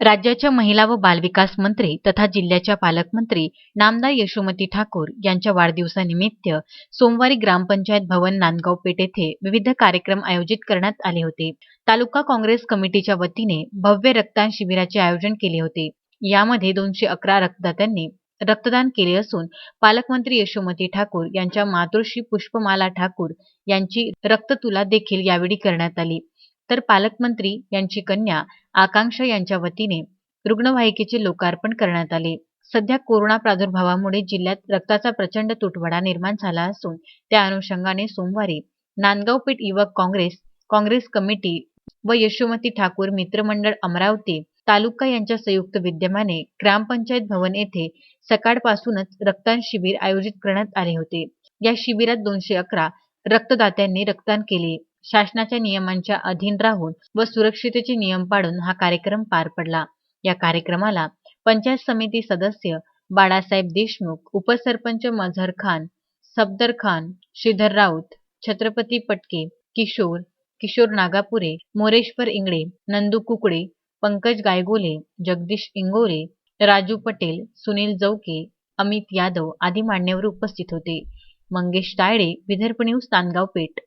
राज्याच्या महिला व बालविकास मंत्री तथा जिल्ह्याच्या पालकमंत्री नामदार यशोमती ठाकूर यांच्या वाढदिवसानिमित्त सोमवारी ग्रामपंचायत भवन नांदगाव पेठ येथे विविध कार्यक्रम आयोजित करण्यात आले होते. तालुका काँग्रेस कमिटीच्या वतीने भव्य रक्तदान शिबिराचे आयोजन केले होते. यामध्ये दोनशे अकरा रक्तदात्यांनी रक्तदान केले असून पालकमंत्री यशोमती ठाकूर यांच्या मातोश्री पुष्पमाला ठाकूर यांची रक्ततुला देखील यावेळी करण्यात आली. तर पालकमंत्री यांची कन्या आकांक्षा यांच्या वतीने रुग्णवाहिकेचे लोकार्पण करण्यात आले. सध्या कोरोना प्रादुर्भावामुळे जिल्ह्यात रक्ताचा प्रचंड तुटवडा निर्माण झाला असून त्या अनुषंगाने सोमवारी नांदगाव पेठ युवक काँग्रेस काँग्रेस कमिटी व यशोमती ठाकूर मित्रमंडळ अमरावती तालुका यांच्या संयुक्त विद्यमाने ग्रामपंचायत भवन येथे सकाळपासूनच रक्तदान शिबिर आयोजित करण्यात आले होते. या शिबिरात दोनशे अकरा रक्तदात्यांनी रक्तदान केले. शासनाच्या नियमांच्या अधीन राहून व सुरक्षितेचे नियम पाळून हा कार्यक्रम पार पडला. या कार्यक्रमाला पंचायत समिती सदस्य बाळासाहेब देशमुख उपसरपंच मझहर खान सफदर खान श्रीधर राऊत छत्रपती पटके किशोर किशोर नागापुरे मोरेश्वर इंगळे नंदू कुकडे पंकज गायगोले जगदीश इंगोरे राजू पटेल सुनील जौके अमित यादव आदी मान्यवर उपस्थित होते. मंगेश तायडे विदर्भ न्यूज तानगाव पेठ.